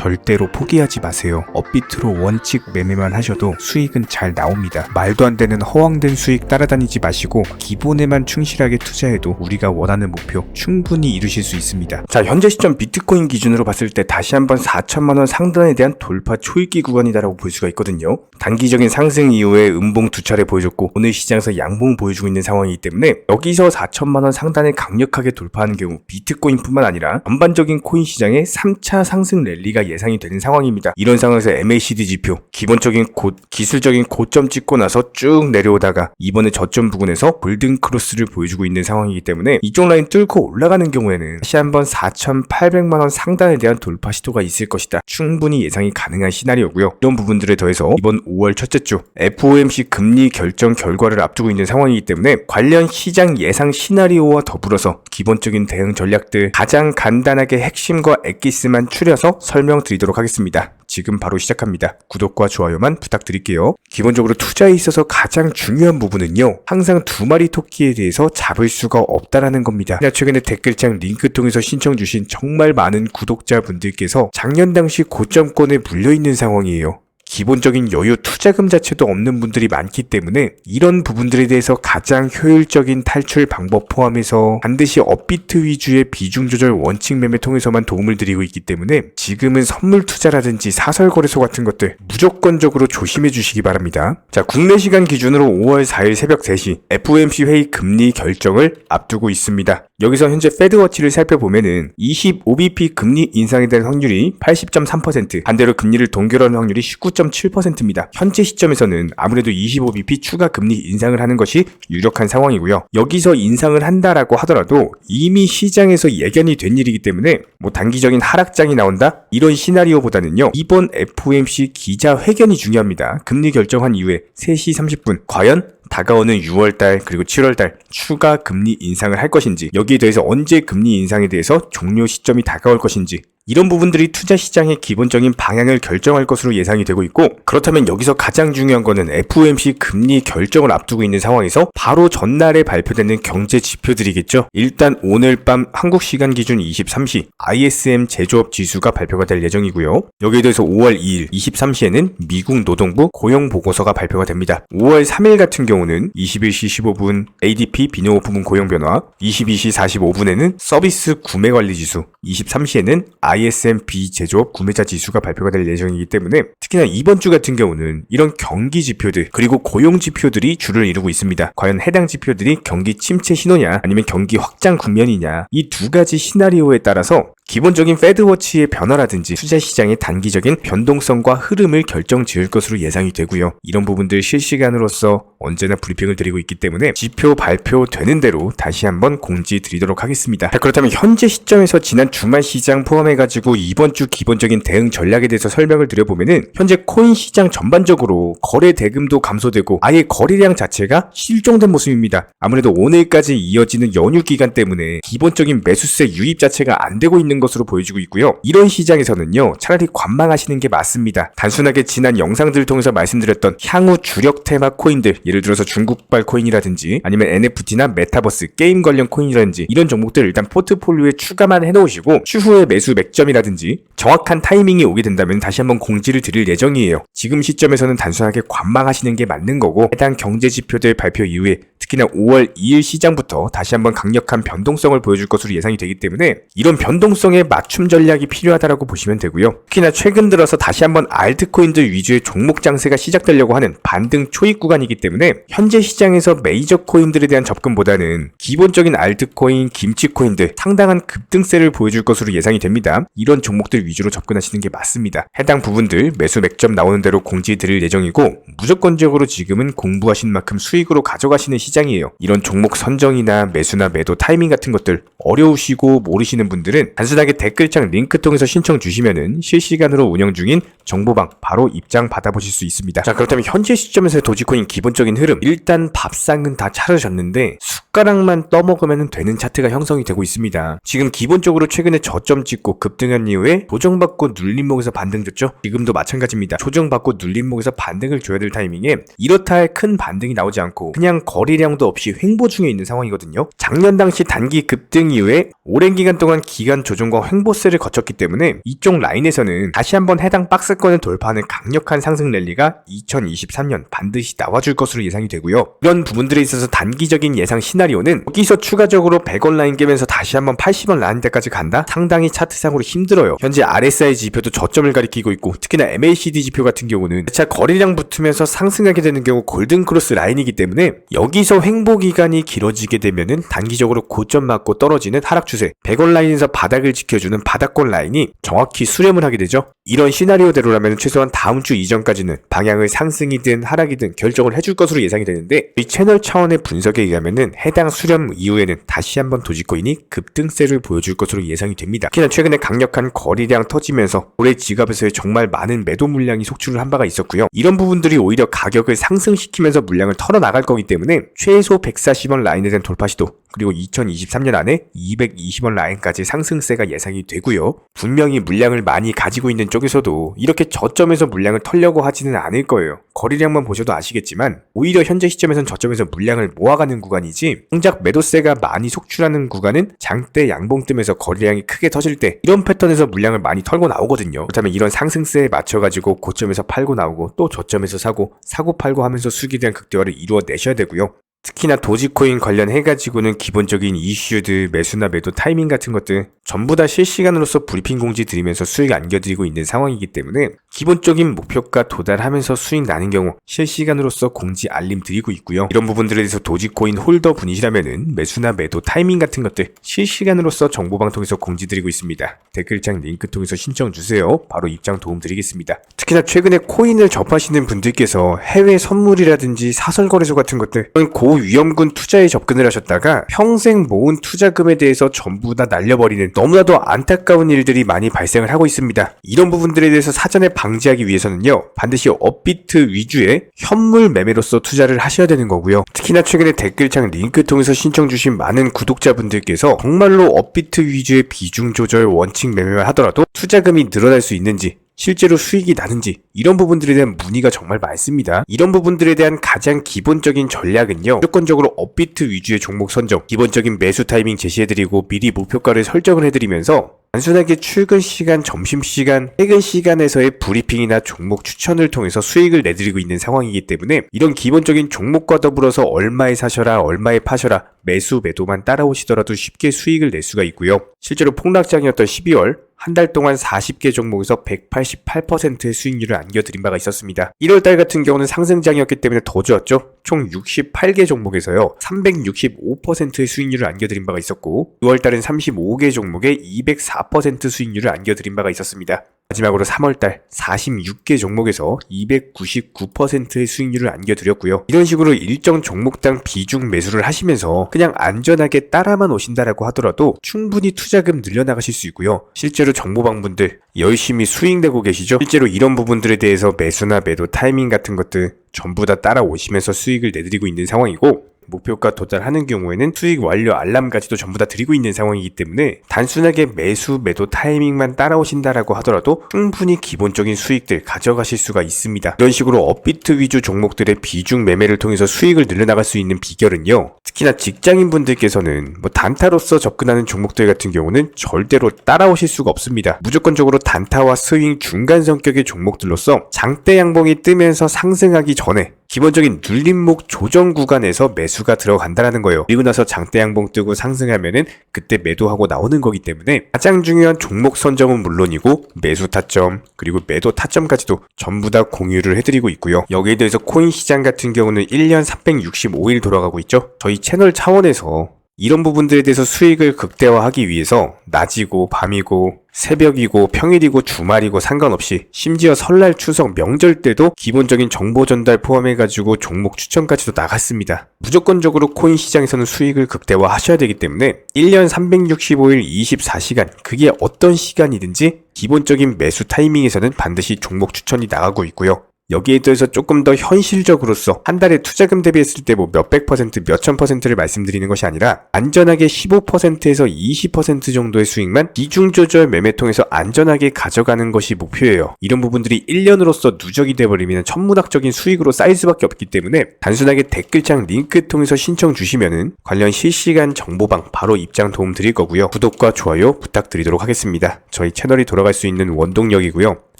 절대로 포기하지 마세요. 업비트로 원칙 매매만 하셔도 수익은 잘 나옵니다. 말도 안 되는 허황된 수익 따라다니지 마시고 기본에만 충실하게 투자해도 우리가 원하는 목표 충분히 이루실 수 있습니다. 자, 현재 시점 비트코인 기준으로 봤을 때 다시 한번 4천만 원 상단에 대한 돌파 초입기 구간이다라고 볼 수가 있거든요. 단기적인 상승 이후에 음봉 두 차례 보여줬고 오늘 시장에서 양봉 보여주고 있는 상황이기 때문에 여기서 4천만 원 상단을 강력하게 돌파하는 경우 비트코인뿐만 아니라 전반적인 코인 시장의 3차 상승 랠리가 예상이 되는 상황입니다. 이런 상황에서 MACD 지표 기본적인 고, 기술적인 고점 찍고 나서 쭉 내려오다가 이번에 저점 부근에서 골든 크로스를 보여주고 있는 상황이기 때문에 이쪽 라인 뚫고 올라가는 경우에는 다시 한번 4,800만 원 상단에 대한 돌파 시도가 있을 것이다. 충분히 예상이 가능한 시나리오고요. 이런 부분들에 더해서 이번 5월 첫째 주 FOMC 금리 결정 결과를 앞두고 있는 상황이기 때문에 관련 시장 예상 시나리오와 더불어서 기본적인 대응 전략들 가장 간단하게 핵심과 엑기스만 추려서 설명 드리도록 하겠습니다. 지금 바로 시작합니다. 구독과 좋아요만 부탁드릴게요. 기본적으로 투자에 있어서 가장 중요한 부분은요. 항상 두 마리 토끼에 대해서 잡을 수가 없다라는 겁니다. 최근에 댓글창 링크 통해서 신청 주신 정말 많은 구독자분들께서 작년 당시 고점권에 물려있는 상황이에요. 기본적인 여유 투자금 자체도 없는 분들이 많기 때문에 이런 부분들에 대해서 가장 효율적인 탈출 방법 포함해서 반드시 업비트 위주의 비중 조절 원칙 매매 통해서만 도움을 드리고 있기 때문에 지금은 선물 투자라든지 사설 거래소 같은 것들 무조건적으로 조심해 주시기 바랍니다. 자, 국내 시간 기준으로 5월 4일 새벽 3시 FOMC 회의 금리 결정을 앞두고 있습니다. 여기서 현재 페드워치를 살펴보면은 25bp 금리 인상에 대한 확률이 80.3%, 반대로 금리를 동결하는 확률이 19.7%입니다. 현재 시점에서는 아무래도 25bp 추가 금리 인상을 하는 것이 유력한 상황이고요. 여기서 인상을 한다라고 하더라도 이미 시장에서 예견이 된 일이기 때문에 뭐 단기적인 하락장이 나온다 이런 시나리오보다는요. 이번 FOMC 기자회견이 중요합니다. 금리 결정한 이후에 3시 30분 과연 다가오는 6월달 그리고 7월달 추가 금리 인상을 할 것인지 여기에 대해서 언제 금리 인상에 대해서 종료 시점이 다가올 것인지 이런 부분들이 투자 시장의 기본적인 방향을 결정할 것으로 예상이 되고 있고 그렇다면 여기서 가장 중요한 거는 FOMC 금리 결정을 앞두고 있는 상황에서 바로 전날에 발표되는 경제 지표들이겠죠. 일단 오늘 밤 한국 시간 기준 23시 ISM 제조업 지수가 발표가 될 예정이고요. 여기에 대해서 5월 2일 23시에는 미국 노동부 고용 보고서가 발표가 됩니다. 5월 3일 같은 경우는 21시 15분 ADP 비농업 부문 고용 변화, 22시 45분에는 서비스 구매 관리 지수, 23시에는 ISM 비제조업 구매자 지수가 발표가 될 예정이기 때문에 특히나 이번 주 같은 경우는 이런 경기 지표들 그리고 고용 지표들이 주를 이루고 있습니다. 과연 해당 지표들이 경기 침체 신호냐 아니면 경기 확장 국면이냐 이 두 가지 시나리오에 따라서 기본적인 페드워치의 변화라든지 투자 시장의 단기적인 변동성과 흐름을 결정 지을 것으로 예상이 되고요. 이런 부분들 실시간으로서 언제나 브리핑을 드리고 있기 때문에 지표 발표되는 대로 다시 한번 공지 드리도록 하겠습니다. 자, 그렇다면 현재 시점에서 지난 주말 시장 포함해가지고 이번 주 기본적인 대응 전략에 대해서 설명을 드려보면은 현재 코인 시장 전반적으로 거래 대금도 감소되고 아예 거래량 자체가 실종된 모습입니다. 아무래도 오늘까지 이어지는 연휴 기간 때문에 기본적인 매수세 유입 자체가 안 되고 있는 것으로 보여지고 있고요. 이런 시장에서는요, 차라리 관망하시는 게 맞습니다. 단순하게 지난 영상들을 통해서 말씀드렸던 향후 주력 테마 코인들, 예를 들어서 중국발 코인이라든지 아니면 NFT나 메타버스, 게임 관련 코인이라든지 이런 종목들 일단 포트폴리오에 추가만 해놓으시고 추후에 매수 맥점이라든지 정확한 타이밍이 오게 된다면 다시 한번 공지를 드릴 예정이에요. 지금 시점에서는 단순하게 관망하시는 게 맞는 거고 해당 경제 지표들 발표 이후에 특히나 5월 2일 시장부터 다시 한번 강력한 변동성을 보여줄 것으로 예상이 되기 때문에 이런 변동성에 맞춤 전략이 필요하다라고 보시면 되고요. 특히나 최근 들어서 다시 한번 알트코인들 위주의 종목 장세가 시작되려고 하는 반등 초입 구간이기 때문에 현재 시장에서 메이저 코인들에 대한 접근보다는 기본적인 알트코인, 김치코인들 상당한 급등세를 보여줄 것으로 예상이 됩니다. 이런 종목들 위주로 접근하시는 게 맞습니다. 해당 부분들 매수 맥점 나오는 대로 공지 드릴 예정이고 무조건적으로 지금은 공부하신 만큼 수익으로 가져가시는 시장 이에요. 이런 종목 선정이나 매수나 매도 타이밍 같은 것들 어려우시고 모르시는 분들은 단순하게 댓글창 링크 통해서 신청 주시면은 실시간으로 운영 중인 정보방 바로 입장 받아보실 수 있습니다. 자 그렇다면 현재 시점에서의 도지코인 기본적인 흐름 일단 밥상은 다 차려졌는데 숟가락만 떠먹으면 되는 차트가 형성이 되고 있습니다. 지금 기본적으로 최근에 저점 찍고 급등한 이후에 조정받고 눌림목에서 반등 줬죠? 지금도 마찬가지입니다. 조정받고 눌림목에서 반등을 줘야 될 타이밍에 이렇다 할 큰 반등이 나오지 않고 그냥 거래량 거래량도 없이 횡보 중에 있는 상황이거든요. 작년 당시 단기 급등 이후에 오랜 기간 동안 기간 조정과 횡보세를 거쳤기 때문에 이쪽 라인에서는 다시 한번 해당 박스권을 돌파하는 강력한 상승 랠리가 2023년 반드시 나와줄 것으로 예상이 되고요. 이런 부분들에 있어서 단기적인 예상 시나리오는 여기서 추가적으로 100원 라인 깨면서 다시 한번 80원 라인대까지 간다? 상당히 차트상으로 힘들어요. 현재 RSI 지표도 저점을 가리키고 있고 특히나 MACD 지표 같은 경우는 차 거래량 붙으면서 상승하게 되는 경우 골든 크로스 라인이기 때문에 여기서 횡보 기간이 길어지게 되면은 단기적으로 고점 맞고 떨어지는 하락 추세 100원 라인에서 바닥을 지켜주는 바닥권 라인이 정확히 수렴을 하게 되죠. 이런 시나리오대로라면 최소한 다음 주 이전까지는 방향을 상승이든 하락이든 결정을 해줄 것으로 예상이 되는데 이 채널 차원의 분석에 의하면은 해당 수렴 이후에는 다시 한번 도지코인이 급등세를 보여줄 것으로 예상이 됩니다. 특히나 최근에 강력한 거래량 터지면서 올해 지갑에서의 정말 많은 매도 물량이 속출을 한 바가 있었고요. 이런 부분들이 오히려 가격을 상승시키면서 물량을 털어나갈 거기 때문에 최소 140원 라인에 대한 돌파 시도 그리고 2023년 안에 220원 라인까지 상승세가 예상이 되고요. 분명히 물량을 많이 가지고 있는 쪽 에서도 이렇게 저점에서 물량을 털려고 하지는 않을 거예요. 거래량만 보셔도 아시겠지만 오히려 현재 시점에선 저점에서 물량을 모아가는 구간이지 정작 매도세가 많이 속출하는 구간은 장대 양봉 뜨면서 거래량이 크게 터질 때 이런 패턴에서 물량을 많이 털고 나오거든요. 그렇다면 이런 상승세에 맞춰가지고 고점에서 팔고 나오고 또 저점에서 사고 사고 팔고 하면서 수익에 대한 극대화를 이루어내셔야 되고요. 특히나 도지코인 관련해가지고는 기본적인 이슈들, 매수나 매도 타이밍 같은 것들 전부 다 실시간으로서 브리핑 공지 드리면서 수익 안겨드리고 있는 상황이기 때문에 기본적인 목표가 도달하면서 수익 나는 경우 실시간으로서 공지 알림 드리고 있고요. 이런 부분들에 대해서 도지코인 홀더 분이시라면은 매수나 매도 타이밍 같은 것들 실시간으로서 정보방 통해서 공지 드리고 있습니다. 댓글창 링크 통해서 신청 주세요. 바로 입장 도움 드리겠습니다. 특히나 최근에 코인을 접하시는 분들께서 해외 선물이라든지 사설 거래소 같은 것들 이런 고위험군 투자에 접근을 하셨다가 평생 모은 투자금에 대해서 전부 다 날려버리는 너무나도 안타까운 일들이 많이 발생을 하고 있습니다. 이런 부분들에 대해서 사전에 방지하기 위해서는요 반드시 업비트 위주의 현물 매매로서 투자를 하셔야 되는 거고요. 특히나 최근에 댓글창 링크 통해서 신청 주신 많은 구독자분들께서 정말로 업비트 위주의 비중 조절 원칙 매매만 하더라도 투자금이 늘어날 수 있는지 실제로 수익이 나는지 이런 부분들에 대한 문의가 정말 많습니다. 이런 부분들에 대한 가장 기본적인 전략은요. 무조건적으로 업비트 위주의 종목 선정, 기본적인 매수 타이밍 제시해드리고 미리 목표가를 설정을 해드리면서 단순하게 출근 시간, 점심 시간, 퇴근 시간에서의 브리핑이나 종목 추천을 통해서 수익을 내드리고 있는 상황이기 때문에 이런 기본적인 종목과 더불어서 얼마에 사셔라, 얼마에 파셔라, 매수, 매도만 따라오시더라도 쉽게 수익을 낼 수가 있고요. 실제로 폭락장이었던 12월 한 달 동안 40개 종목에서 188%의 수익률을 안겨드린 바가 있었습니다. 1월달 같은 경우는 상승장이었기 때문에 더 좋았죠. 총 68개 종목에서요 365%의 수익률을 안겨드린 바가 있었고 6월달은 35개 종목에 204% 수익률을 안겨드린 바가 있었습니다. 마지막으로 3월달 46개 종목에서 299%의 수익률을 안겨드렸고요. 이런 식으로 일정 종목당 비중 매수를 하시면서 그냥 안전하게 따라만 오신다라고 하더라도 충분히 투자금 늘려나가실 수 있고요. 실제로 정보방분들 열심히 수익 내고 계시죠? 실제로 이런 부분들에 대해서 매수나 매도 타이밍 같은 것들 전부 다 따라오시면서 수익을 내드리고 있는 상황이고 목표가 도달하는 경우에는 수익 완료 알람까지도 전부 다 드리고 있는 상황이기 때문에 단순하게 매수 매도 타이밍만 따라오신다라고 하더라도 충분히 기본적인 수익들 가져가실 수가 있습니다. 이런 식으로 업비트 위주 종목들의 비중 매매를 통해서 수익을 늘려나갈 수 있는 비결은요. 특히나 직장인 분들께서는 뭐 단타로서 접근하는 종목들 같은 경우는 절대로 따라오실 수가 없습니다. 무조건적으로 단타와 스윙 중간 성격의 종목들로서 장대 양봉이 뜨면서 상승하기 전에 기본적인 눌림목 조정 구간에서 매수가 들어간다라는 거예요. 그리고 나서 장대 양봉 뜨고 상승하면은 그때 매도하고 나오는 거기 때문에 가장 중요한 종목 선정은 물론이고 매수 타점 그리고 매도 타점까지도 전부 다 공유를 해드리고 있고요. 여기에 대해서 코인 시장 같은 경우는 1년 365일 돌아가고 있죠. 저희 채널 차원에서 이런 부분들에 대해서 수익을 극대화하기 위해서 낮이고 밤이고 새벽이고 평일이고 주말이고 상관없이 심지어 설날 추석 명절 때도 기본적인 정보 전달 포함해가지고 종목 추천까지도 나갔습니다. 무조건적으로 코인 시장에서는 수익을 극대화 하셔야 되기 때문에 1년 365일 24시간 그게 어떤 시간이든지 기본적인 매수 타이밍에서는 반드시 종목 추천이 나가고 있고요. 여기에 더해서 조금 더 현실적으로서 한 달에 투자금 대비했을 때 뭐 몇백 퍼센트, 몇천 퍼센트를 말씀드리는 것이 아니라 안전하게 15%에서 20% 정도의 수익만 비중 조절 매매 통해서 안전하게 가져가는 것이 목표예요. 이런 부분들이 1년으로서 누적이 돼버리면 천문학적인 수익으로 쌓일 수밖에 없기 때문에 단순하게 댓글창 링크 통해서 신청 주시면은 관련 실시간 정보방 바로 입장 도움 드릴 거고요. 구독과 좋아요 부탁드리도록 하겠습니다. 저희 채널이 돌아갈 수 있는 원동력이고요.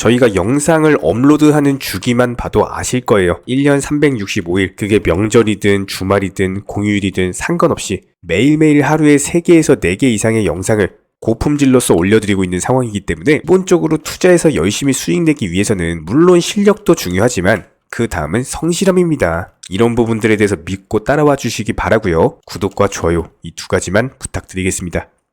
저희가 영상을 업로드하는 주기만 봐도 아실 거예요. 1년 365일, 그게 명절이든 주말이든 공휴일이든 상관없이 매일매일 하루에 3개에서 4개 이상의 영상을 고품질로서 올려드리고 있는 상황이기 때문에 기본적으로 투자해서 열심히 수익 내기 위해서는 물론 실력도 중요하지만 그 다음은 성실함입니다. 이런 부분들에 대해서 믿고 따라와 주시기 바라고요. 구독과 좋아요 이 두 가지만 부탁드리겠습니다.